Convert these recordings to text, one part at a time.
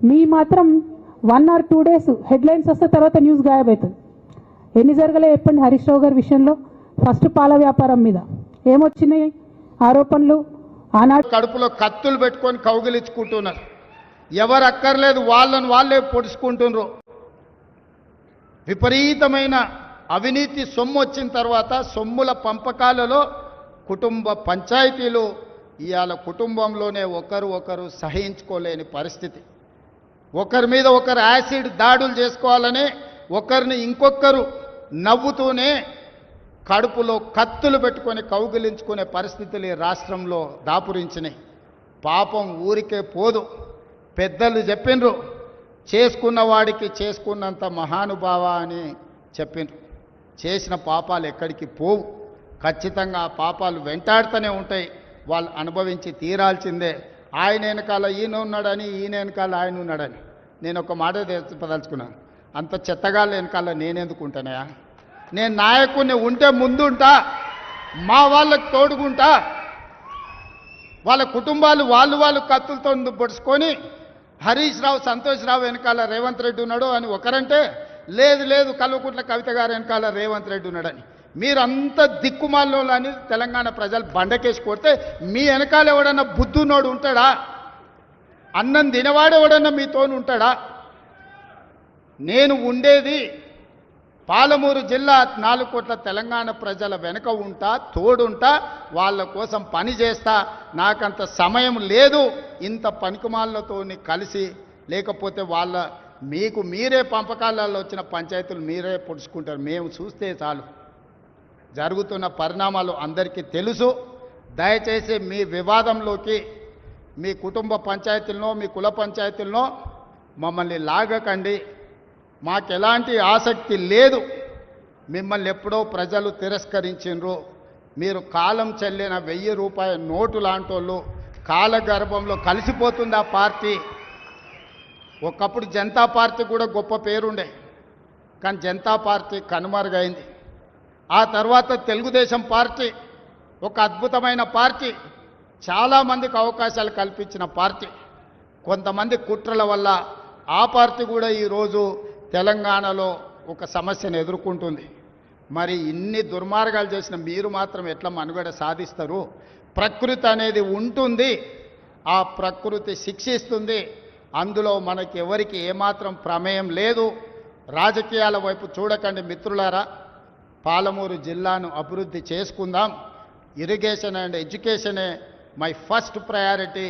మీ మాత్రం one or two days headlines వస్తే తర్వాత న్యూస్ గాయబవుతుంది ఎన్ని జరగలే చెప్పండి హరీష్ రావు గారి విషయంలో. ఫస్ట్ పాల వ్యాపారం మీద. ఏమొచ్చినాయి? ఆరోపణలు? ఆనాడు కడుపులో కత్తులు పెట్టుకొని కౌగిలించుకుంటున్నారు. ఎవరు అక్కర్లేదు వాళ్ళని వాళ్ళే పొడుచుకుంటున్నారు. విపరీతమైన అవినీతి సొమ్ము వచ్చిన తర్వాత సొమ్ముల పంపకాలలో కుటుంబ పంచాయతీలు ఇవాళ కుటుంబంలోనే ఒకరు ఒకరు సహించుకోలేని పరిస్థితి. ఒకరి మీద ఒకరు యాసిడ్ దాడులు చేసుకోవాలని ఒకరిని ఇంకొకరు నవ్వుతూనే కడుపులో కత్తులు పెట్టుకొని కౌగిలించుకునే పరిస్థితులు ఈ రాష్ట్రంలో దాపురించినాయి. పాపం ఊరికే పోదు. పెద్దలు చెప్పిండ్రు చేసుకున్న వాడికి చేసుకున్నంత మహానుభావ అని చెప్పిండ్రు. చేసిన పాపాలు ఎక్కడికి పోవు. ఖచ్చితంగా ఆ పాపాలు వెంటాడుతూనే ఉంటాయి. వాళ్ళు అనుభవించి తీరాల్సిందే. ఆయన వెనకాల ఈయన ఉన్నాడని ఈయన వెనకాల ఆయన ఉన్నాడని. నేను ఒక మాట చెప్పదలుచుకున్నాను అంత చెత్తగా వెనకాల నేనెందుకు ఉంటానయా నేను నాయకుడిని ఉంటే ముందుంటా మా వాళ్ళకి తోడుకుంటా వాళ్ళ కుటుంబాలు వాళ్ళు వాళ్ళు కత్తులతో పొడుచుకొని హరీష్ రావు సంతోష్ రావు వెనకాల రేవంత్ రెడ్డి ఉన్నాడు అని ఒకరంటే లేదు లేదు కల్వకుంట్ల కవిత గారు వెనకాల రేవంత్ రెడ్డి ఉన్నాడని. మీరంతా దిక్కుమాల్లో అని తెలంగాణ ప్రజలు బండకేసి కొడితే మీ వెనకాల ఎవడన్నా బుద్ధున్నోడు ఉంటాడా? అన్నం తినవాడు మీతోనుంటాడా ఉంటాడా? నేను ఉండేది పాలమూరు జిల్లా నాలుగు కోట్ల తెలంగాణ ప్రజల వెనుక ఉంటా తోడుంటా వాళ్ళ కోసం పని చేస్తా. నాకంత సమయం లేదు. ఇంత పనికిమాలతో కలిసి లేకపోతే వాళ్ళ మీకు మీరే పంపకాలలో వచ్చిన పంచాయతీలు మీరే పొడుచుకుంటారు. మేము చూస్తే చాలు. జరుగుతున్న పరిణామాలు అందరికీ తెలుసు. దయచేసి మీ వివాదంలోకి మీ కుటుంబ పంచాయతీలను మీ కుల పంచాయతీలను మమ్మల్ని లాగకండి. మాకు ఎలాంటి ఆసక్తి లేదు. మిమ్మల్ని ఎప్పుడో ప్రజలు తిరస్కరించిండ్రు మీరు కాలం చెల్లిన వెయ్యి రూపాయల నోటు లాంటోళ్ళు కాలగర్భంలో కలిసిపోతుంది ఆ పార్టీ? ఒకప్పుడు జనతా పార్టీ కూడా గొప్ప పేరుండే. కానీ జనతా పార్టీ కనుమరుగైంది. ఆ తర్వాత తెలుగుదేశం పార్టీ ఒక అద్భుతమైన పార్టీ. చాలామందికి అవకాశాలు కల్పించిన పార్టీ. కొంతమంది కుట్రల వల్ల ఆ పార్టీ కూడా ఈరోజు తెలంగాణలో ఒక సమస్యను ఎదుర్కొంటుంది. మరి ఇన్ని దుర్మార్గాలు చేసిన మీరు మాత్రం ఎట్లా మనుగడ సాధిస్తారు? ప్రకృతి అనేది ఉంటుంది. ఆ ప్రకృతి శిక్షిస్తుంది. అందులో మనకి ఎవరికి ఏమాత్రం ప్రమేయం లేదు. రాజకీయాల వైపు చూడకండి మిత్రులారా. పాలమూరు జిల్లాను అభివృద్ధి చేసుకుందాం. Irrigation and ఎడ్యుకేషనే my first priority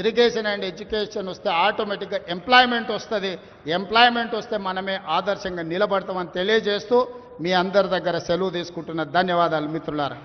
irrigation and education వస్తే ఆటోమేటిక్గా ఎంప్లాయ్మెంట్ వస్తుంది. ఎంప్లాయ్మెంట్ వస్తే మనమే ఆదర్శంగా నిలబడతామని తెలియజేస్తూ మీ అందరి దగ్గర సెలవు తీసుకుంటున్న ధన్యవాదాలు మిత్రులారా.